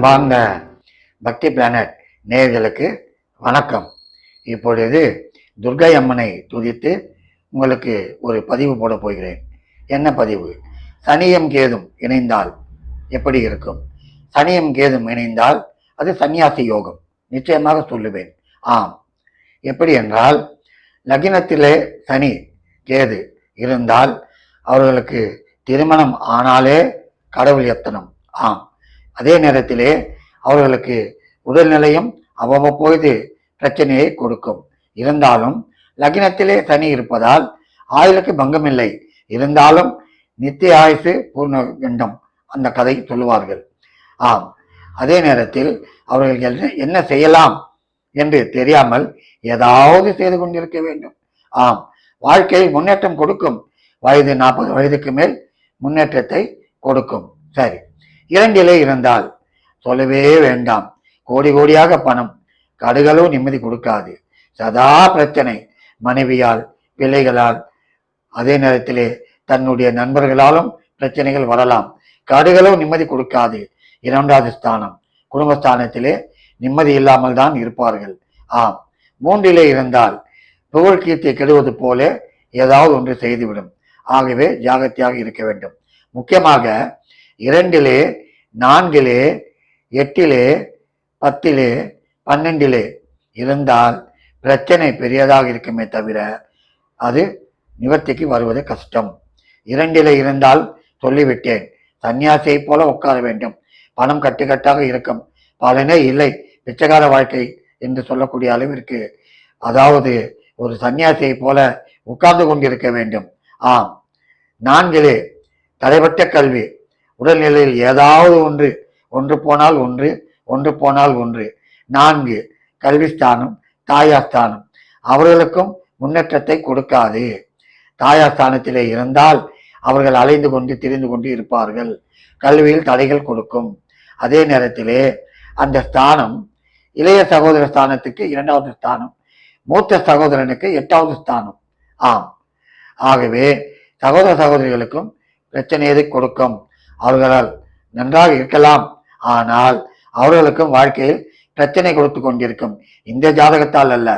அன்பார்ந்த பக்தி பிளானட் நேயர்களுக்கு வணக்கம். இப்பொழுது துர்கை அம்மனை துதித்து உங்களுக்கு ஒரு பதிவு போட போகிறேன். என்ன பதிவு? சனியும் கேதும் இணைந்தால் எப்படி இருக்கும்? சனியம் கேதும் இணைந்தால் அது சன்னியாசி யோகம். நிச்சயமாக சொல்லுவேன். ஆம். எப்படி என்றால் லக்னத்திலே சனி கேது இருந்தால் அவர்களுக்கு திருமணம் ஆனாலே கடவுள் எத்தனம்? ஆம். அதே நேரத்திலே அவர்களுக்கு உடல்நிலையும் அவ்வப்போது பிரச்சனையை கொடுக்கும். இருந்தாலும் லக்னத்திலே சனி இருப்பதால் ஆயுளுக்கு பங்கமில்லை. இருந்தாலும் நித்திய ஆயுசு பூர்ண வேண்டும். அந்த கதை சொல்லுவார்கள். ஆம் அதே நேரத்தில் அவர்கள் என்ன என்ன செய்யலாம் என்று தெரியாமல் ஏதாவது செய்து கொண்டிருக்க வேண்டும். ஆம் வாழ்க்கையில் முன்னேற்றம் கொடுக்கும். வயது நாற்பது வயதுக்கு மேல் முன்னேற்றத்தை கொடுக்கும். சரி. இரண்டிலே இருந்தால் சொல்லவே வேண்டாம். கோடி கோடியாக பணம். கடுகளோ நிம்மதி கொடுக்காது. சதா பிரச்சனை. மனைவியால் பிள்ளைகளால். அதே நேரத்திலே தன்னுடைய நண்பர்களாலும் பிரச்சனைகள் வரலாம். கடுகளோ நிம்மதி கொடுக்காது. இரண்டாவது ஸ்தானம். குடும்பஸ்தானத்திலே நிம்மதி இல்லாமல் தான் இருப்பார்கள். ஆம். மூன்றிலே இருந்தால் புகழ் கீர்த்தியை கெடுவது போல ஏதாவது ஒன்று செய்துவிடும். ஆகவே ஜாகிரதையாக இருக்க வேண்டும். முக்கியமாக இரண்டிலே நான்கிலே எட்டிலே பத்திலே பன்னெண்டிலே. இருந்தால் பிரச்சனை பெரியதாக இருக்குமே தவிர அது நிவர்த்திக்கு வருவது கஷ்டம். இரண்டிலே இருந்தால் சொல்லிவிட்டேன். சன்னியாசியை போல உட்கார வேண்டும். பணம் கட்டுக்கட்டாக இருக்கும். பலனே இல்லை. பிச்சைக்கார வாழ்க்கை என்று சொல்லக்கூடிய அளவிற்கு. அதாவது ஒரு சன்னியாசியை போல உட்கார்ந்து கொண்டிருக்க வேண்டும். ஆம். நான்கிலே தடைபட்ட கல்வி. உடல்நிலையில் ஏதாவது ஒன்று ஒன்று போனால் ஒன்று ஒன்று போனால் ஒன்று. நான்கு கல்விஸ்தானம் தாயாஸ்தானம். அவர்களுக்கும் முன்னேற்றத்தை கொடுக்காது. தாயாஸ்தானத்திலே இருந்தால் அவர்கள் அலைந்து கொண்டு திரிந்து கொண்டு இருப்பார்கள். கல்வியில் தடைகள் கொடுக்கும். அதே நேரத்திலே அந்த ஸ்தானம் இளைய சகோதர ஸ்தானத்துக்கு இரண்டாவது ஸ்தானம் மூத்த சகோதரனுக்கு எட்டாவது ஸ்தானம். ஆம். ஆகவே சகோதர சகோதரிகளுக்கும் பிரச்சனையை கொடுக்கும்? அவர்களால் நன்றாக இருக்கலாம். ஆனால் அவர்களுக்கும் வாழ்க்கையில் பிரச்சனை கொடுத்து கொண்டிருக்கும். இந்த ஜாதகத்தால் அல்ல.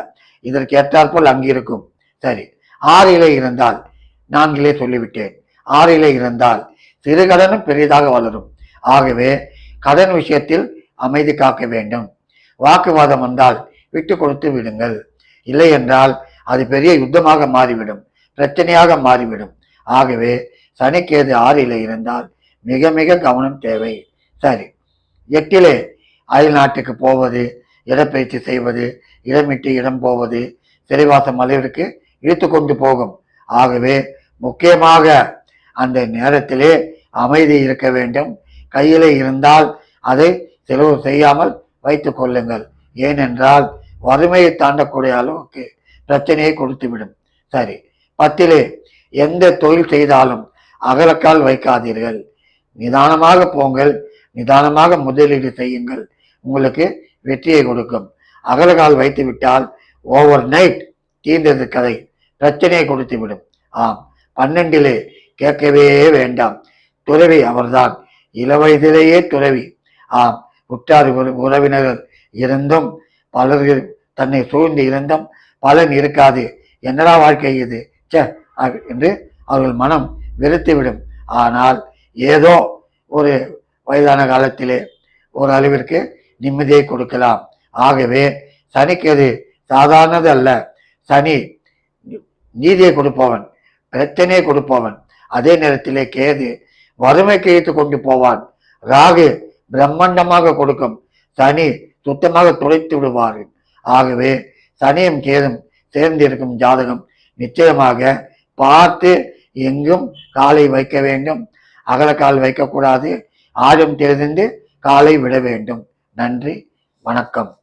இதற்கு ஏற்றாற்போல் அங்கிருக்கும் சரி ஆறிலே இருந்தால் நான்கிலே சொல்லிவிட்டேன். ஆறிலே இருந்தால் சிறு கடனும் பெரிதாக வளரும். ஆகவே கடன் விஷயத்தில் அமைதி காக்க வேண்டும். வாக்குவாதம் வந்தால் விட்டு கொடுத்து விடுங்கள். இல்லை என்றால் அது பெரிய யுத்தமாக மாறிவிடும். பிரச்சனையாக மாறிவிடும். ஆகவே சனிக்கேது ஆறிலே இருந்தால் மிக மிக கவனம் தேவை. சரி. எட்டிலே அயல் நாட்டுக்கு போவது இடப்பயிற்சி செய்வது இடமிட்டு இடம் போவது சிறைவாசம் அளவிற்கு இழுத்து கொண்டு போகும். ஆகவே முக்கியமாக அந்த நேரத்திலே அமைதி இருக்க வேண்டும். கையிலே இருந்தால் அதை செலவு செய்யாமல் வைத்துக் கொள்ளுங்கள். ஏனென்றால் வறுமையை தாண்டக்கூடிய அளவுக்கு பிரச்சனையை கொடுத்துவிடும். சரி. பத்திலே எந்த தொழில் செய்தாலும் அகலக்கால் வைக்காதீர்கள். நிதானமாக போங்கள் நிதானமாக முதலீடு செய்யுங்கள். உங்களுக்கு வெற்றியை கொடுக்கும். அகலகால் வைத்து விட்டால் ஓவர் நைட் தீர்ந்தது கதை. பிரச்சனையை கொடுத்து விடும் ஆம் பன்னெண்டிலே கேட்கவே வேண்டாம். துறவி அவர்தான். இளவயதிலேயே துறவி. ஆம் உற்றார் உறவினர் உறவினர்கள் இருந்தும் பலர்கள் தன்னை சூழ்ந்து இருந்தும் பலன் இருக்காது. என்னடா வாழ்க்கை இது? ச்சே அ- என்று அவர்கள் மனம் வெறுத்துவிடும். ஆனால் ஏதோ ஒரு வயதான காலத்திலே ஒரு அளவிற்கு நிம்மதியை கொடுக்கலாம். ஆகவே சனிக்கு அது சாதாரணது அல்ல. சனி நீதியை கொடுப்பவன் பிரச்சனையை கொடுப்பவன். அதே நேரத்திலே கேது வறுமை கிழித்து கொண்டு போவான். ராகு பிரம்மாண்டமாக கொடுக்கும். சனி சுத்தமாக துளைத்து விடுவார். ஆகவே சனியும் கேதும் சேர்ந்து இருக்கும் ஜாதகம் நிச்சயமாக பார்த்து எங்கும் காலை வைக்க வேண்டும். அகலக்கால் வைக்கக்கூடாது. ஆழம் தெரிந்து காலை விட வேண்டும். நன்றி. வணக்கம்.